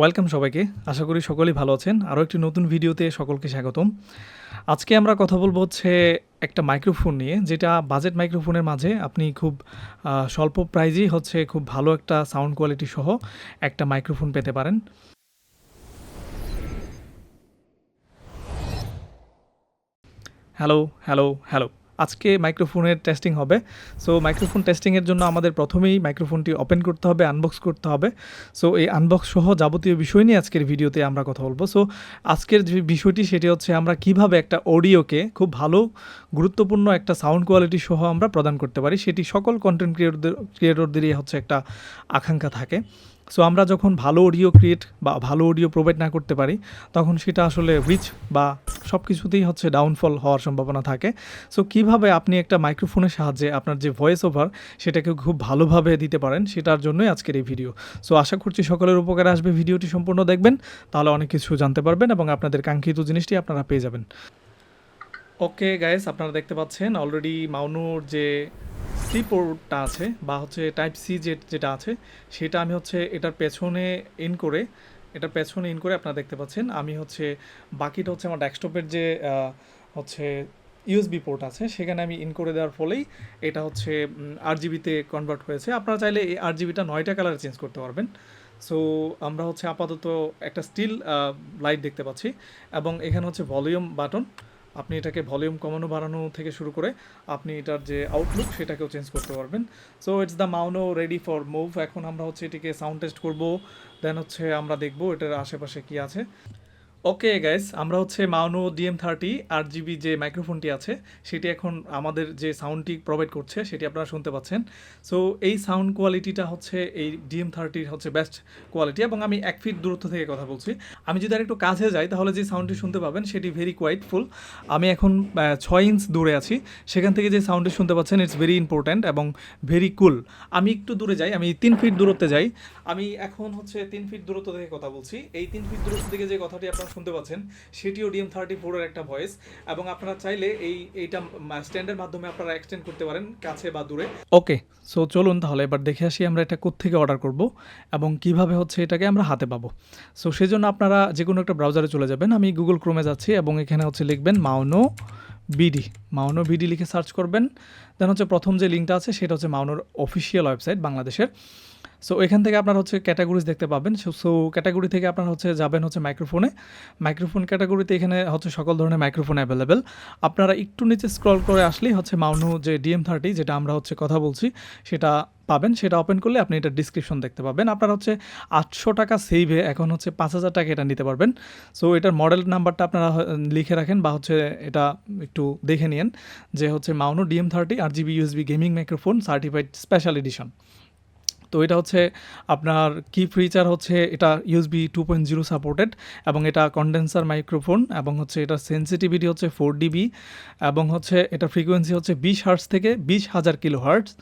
Welcome সবাইকে। আশা করি সকলেই ভালো আছেন। আরও একটি নতুন ভিডিওতে সকলকে স্বাগতম। আজকে আমরা কথা বলব হচ্ছে একটা মাইক্রোফোন নিয়ে, যেটা বাজেট মাইক্রোফোনের মাঝে আপনি খুব স্বল্প প্রাইজেই হচ্ছে খুব ভালো একটা সাউন্ড কোয়ালিটি সহ একটা মাইক্রোফোন পেতে পারেন। হ্যালো হ্যালো হ্যালো আজকে মাইক্রোফোনের টেস্টিং হবে। সো মাইক্রোফোন টেস্টিংয়ের জন্য আমাদের প্রথমেই মাইক্রোফোনটি ওপেন করতে হবে আনবক্স করতে হবে। সো এই আনবক্স সহ যাবতীয় বিষয় নিয়ে আজকের ভিডিওতে আমরা কথা বলব। সো আজকের যে বিষয়টি সেটি হচ্ছে আমরা কীভাবে একটা অডিওকে খুব ভালো, গুরুত্বপূর্ণ একটা সাউন্ড কোয়ালিটি সহ আমরা প্রদান করতে পারি, সেটি সকল কন্টেন্ট ক্রিয়েটরদের ক্রিয়েটরদেরই হচ্ছে একটা আকাঙ্ক্ষা থাকে। সো আমরা যখন ভালো অডিও ক্রিয়েট বা ভালো অডিও প্রোভাইড না করতে পারি, তখন সেটা আসলে রিচ বা সব কিছুতেই হচ্ছে ডাউনফল হওয়ার সম্ভাবনা থাকে। সো কীভাবে আপনি একটা মাইক্রোফোনের সাহায্যে আপনার যে ভয়েস ওভার সেটাকে খুব ভালোভাবে দিতে পারেন, সেটার জন্যই আজকের এই ভিডিও সো আশা করছি সকলের উপকারে আসবে ভিডিওটি সম্পূর্ণ দেখবেন, তাহলে অনেক কিছু জানতে পারবেন এবং আপনাদের কাঙ্ক্ষিত জিনিসটি আপনারা পেয়ে যাবেন। ওকে গাইস আপনারা দেখতে পাচ্ছেন অলরেডি মাউনুর যে সি পোর্টটা আছে, বা হচ্ছে টাইপ সি যে যেটা আছে, সেটা আমি হচ্ছে এটার পেছনে ইন করে, এটার পেছনে ইন করে আপনারা দেখতে পাচ্ছেন। আমি হচ্ছে বাকিটা হচ্ছে আমার ডেস্কটপের যে হচ্ছে ইউএসবি পোর্ট আছে, সেখানে আমি ইন করে দেওয়ার ফলেই এটা হচ্ছে আর জিবিতে কনভার্ট হয়েছে। আপনারা চাইলে এই আর জিবিটা নয়টা কালার চেঞ্জ করতে পারবেন। সো আমরা হচ্ছে আপাতত একটা স্টিল লাইট দেখতে পাচ্ছি, এবং এখানে হচ্ছে ভলিউম বাটন আপনি এটাকে ভলিউম কমানো বাড়ানো থেকে শুরু করে আপনি এটার যে আউটলুক সেটাকেও চেঞ্জ করতে পারবেন। So it's the Maono ready for move এখন আমরা হচ্ছে এটিকে সাউন্ড টেস্ট করব দেন হচ্ছে আমরা দেখব এটার আশেপাশে কি আছে। ওকে গাইস আমরা হচ্ছে মাউনো ডিএম থার্টি আট জিবি যে মাইক্রোফোনটি আছে, সেটি এখন আমাদের যে সাউন্ডটি প্রোভাইড করছে, সেটি আপনারা শুনতে পাচ্ছেন। সো এই সাউন্ড কোয়ালিটিটা হচ্ছে এই ডিএম থার্টির হচ্ছে বেস্ট কোয়ালিটি এবং আমি এক ফিট দূরত্ব থেকে কথা বলছি। আমি যদি আর একটু কাছে যাই, তাহলে যে সাউন্ডটি শুনতে পাবেন, সেটি ভেরি কোয়াইটফুল আমি এখন ছয় ইঞ্চ দূরে আছি। সেখান থেকে যে সাউন্ডটি শুনতে পাচ্ছেন ইটস ভেরি ইম্পর্ট্যান্ট এবং ভেরি কুল আমি একটু দূরে যাই, আমি তিন ফিট দূরত্বে যাই। আমি এখন হচ্ছে তিন ফিট দূরত্ব থেকে কথা বলছি। এই তিন ফিট দূরত্ব থেকে যে কথাটি আপনারা শুনতে পাচ্ছেন সেটিও ডিএম থার্টি ফোরের একটা ভয়েস এবং আপনারা চাইলে এই, এইটা স্ট্যান্ডের মাধ্যমে আপনারা এক্সটেন্ড করতে পারেন, কাছে বা দূরে। ওকে সো চলুন তাহলে, এবার দেখে আসি আমরা এটা কোত্থেকে অর্ডার করব এবং কীভাবে হচ্ছে এটাকে আমরা হাতে পাবো। সো সেজন্য আপনারা যে কোনো একটা ব্রাউজারে চলে যাবেন, আমি গুগল ক্রোমে যাচ্ছি এবং এখানে হচ্ছে লিখবেন মাউনো বিডি মাউনো বিডি লিখে সার্চ করবেন। দেন হচ্ছে প্রথম যে লিঙ্কটা আছে, সেটা হচ্ছে মাউনোর অফিসিয়াল ওয়েবসাইট বাংলাদেশের। সো এখান থেকে আপনার হচ্ছে ক্যাটাগরিজ দেখতে পাবেন। সো ক্যাটাগরি থেকে আপনার হচ্ছে যাবেন হচ্ছে মাইক্রোফোনে মাইক্রোফোন ক্যাটাগরিতে এখানে হচ্ছে সকল ধরনের মাইক্রোফোন অ্যাভেলেবেল আপনারা একটু নিচে স্ক্রল করে আসলেই হচ্ছে মাউনো যে ডিএম থার্টি যেটা আমরা হচ্ছে কথা বলছি, সেটা পাবেন। সেটা ওপেন করলে আপনি এটা ডিসক্রিপশন দেখতে পাবেন। আপনারা হচ্ছে আটশো টাকা সেভে এখন হচ্ছে পাঁচ হাজার টাকা এটা নিতে পারবেন। সো এটার মডেল নাম্বারটা আপনারা লিখে রাখেন বা হচ্ছে এটা একটু দেখে নিন যে হচ্ছে Maono DM thirty R GB USB gaming microphone certified special edition তো এটা হচ্ছে আপনার কি ফিচার হচ্ছে এটা USB two point zero supported এবং এটা কন্ডেন্সার মাইক্রোফোন এবং হচ্ছে এটা সেন্সিটিভিটি হচ্ছে ফোর ডিবি এবং হচ্ছে এটা ফ্রিকোয়েন্সি হচ্ছে বিশ হার্টস থেকে বিশ হাজার কিলো হার্টস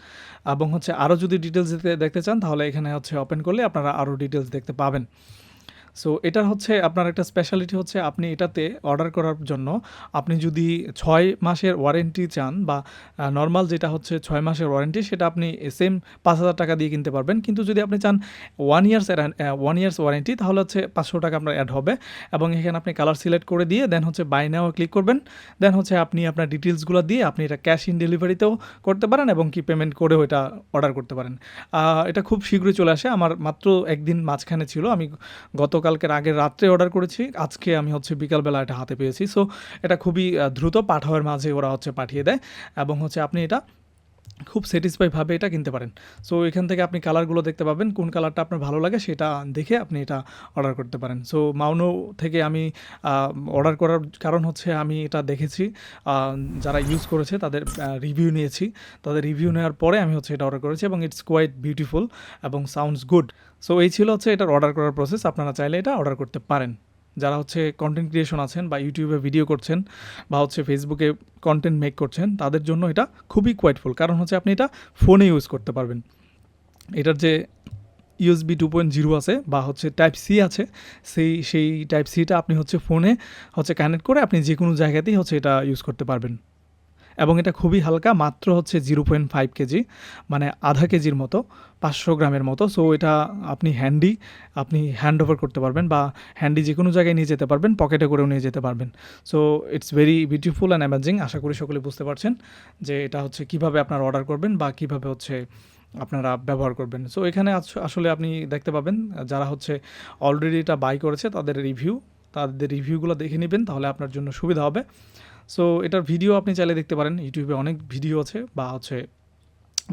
এবং হচ্ছে আরও যদি ডিটেলস দেখতে চান তাহলে এখানে হচ্ছে ওপেন করলে আপনারা আরও ডিটেলস দেখতে পাবেন। সো এটা হচ্ছে আপনার একটা স্পেশালিটি হচ্ছে আপনি এটাতে অর্ডার করার জন্য। আপনি যদি ছয় মাসের ওয়ারেন্টি চান বা নর্মাল যেটা হচ্ছে ছয় মাসের ওয়ারেন্টি সেটা আপনি সেম পাঁচ হাজার টাকা দিয়ে কিনতে পারবেন। কিন্তু যদি আপনি চান one years one years warranty তাহলে হচ্ছে পাঁচশো টাকা আপনার অ্যাড হবে। এবং এখানে আপনি কালার সিলেক্ট করে দিয়ে দেন হচ্ছে বাই নাও ক্লিক করবেন। দেন হচ্ছে আপনি আপনার ডিটেলসগুলো দিয়ে আপনি এটা ক্যাশ ইন ডেলিভারিতেও করতে পারেন এবং কি পেমেন্ট করেও এটা অর্ডার করতে পারেন। এটা খুব শীঘ্রই চলে আসে। আমার মাত্র একদিন মাঝখানে ছিল। আমি গতকালকের আগের রাত্রে অর্ডার করেছি। আজকে আমি হচ্ছে বিকালবেলা এটা হাতে পেয়েছি। সো এটা খুবই দ্রুত পাঠাওয়ার মাঝে ওরা হচ্ছে পাঠিয়ে দেয়। এবং হচ্ছে আপনি এটা খুব স্যাটিসফাইভাবে এটা কিনতে পারেন। সো এখান থেকে আপনি কালারগুলো দেখতে পাবেন, কোন কালারটা আপনার ভালো লাগে সেটা দেখে আপনি এটা অর্ডার করতে পারেন। সো মাউনো থেকে আমি অর্ডার করার কারণ হচ্ছে আমি এটা দেখেছি। যারা ইউজ করেছে তাদের রিভিউ নিয়েছি। তাদের রিভিউ নেওয়ার পরে আমি হচ্ছে এটা অর্ডার করেছি এবং ইটস কোয়াইট বিউটিফুল এবং সাউন্ডস গুড সো এই ছিল হচ্ছে এটার অর্ডার করার প্রসেস আপনারা চাইলে এটা অর্ডার করতে পারেন। যারা হচ্ছে কন্টেন্ট ক্রিয়েশন আছেন বা ইউটিউবে ভিডিও করছেন বা হচ্ছে ফেসবুকে কন্টেন্ট মেক করছেন, তাদের জন্য এটা খুবই কোয়াইটফুল কারণ হচ্ছে আপনি এটা ফোনে ইউজ করতে পারবেন। এটার যে ইউএসবি টু পয়েন্ট জিরো আছে বা হচ্ছে টাইপ সি আছে, সেই সেই টাইপ সিটা আপনি হচ্ছে ফোনে হচ্ছে কানেক্ট করে আপনি যে কোনো জায়গাতেই হচ্ছে এটা ইউজ করতে পারবেন। এবং এটা খুবই হালকা, মাত্র হচ্ছে জিরো পয়েন্ট ফাইভ কেজি মানে আধা কেজির মতো, পাঁচশো গ্রামের মতো। সো এটা আপনি হ্যান্ডি আপনি হ্যান্ড ওভার করতে পারবেন বা হ্যান্ডি যে কোনো জায়গায় নিয়ে যেতে পারবেন পকেটে করেও নিয়ে যেতে পারবেন। So it's very beautiful and amazing আশা করি সকলে বুঝতে পারছেন যে এটা হচ্ছে কীভাবে আপনারা অর্ডার করবেন বা কীভাবে হচ্ছে আপনারা ব্যবহার করবেন। সো এখানে আস- আসলে আপনি দেখতে পাবেন, যারা হচ্ছে অলরেডি এটা বাই করেছে, তাদের রিভিউ তাদের রিভিউগুলো দেখে নেবেন, তাহলে আপনার জন্য সুবিধা হবে। সো এটার ভিডিও আপনি চাইলে দেখতে পারেন। ইউটিউবে অনেক ভিডিও আছে বা হচ্ছে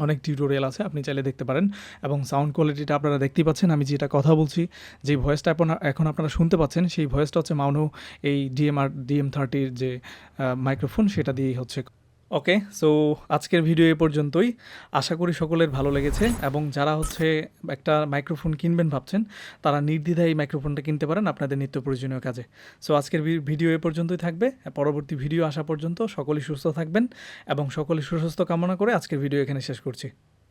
অনেক টিউটোরিয়াল আছে, আপনি চাইলে দেখতে পারেন। এবং সাউন্ড কোয়ালিটিটা আপনারা দেখতেই পাচ্ছেন। আমি যেটা কথা বলছি, যে ভয়েসটা এখন এখন আপনারা শুনতে পাচ্ছেন, সেই ভয়েসটা হচ্ছে মাউনো এই ডিএমআর ডিএম থার্টির যে মাইক্রোফোন সেটা দিয়েই হচ্ছে ওকে সো আজকের ভিডিও এ পর্যন্তই। আশা করি সকলের ভালো লেগেছে এবং যারা হচ্ছে একটা মাইক্রোফোন কিনবেন ভাবছেন, তারা নির্দ্বিধায় এই মাইক্রোফোনটা কিনতে পারেন আপনাদের নিত্য প্রয়োজনীয় কাজে। সো আজকের ভিডিও এ পর্যন্তই থাকবে। পরবর্তী ভিডিও আসা পর্যন্ত সকলেই সুস্থ থাকবেন এবং সকলেই সুস্বাস্থ্য কামনা করে আজকের ভিডিও এখানে শেষ করছি।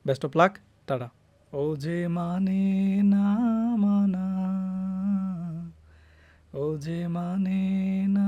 Best of luck tata. ও যে মানে না মানা, ও যে মানে না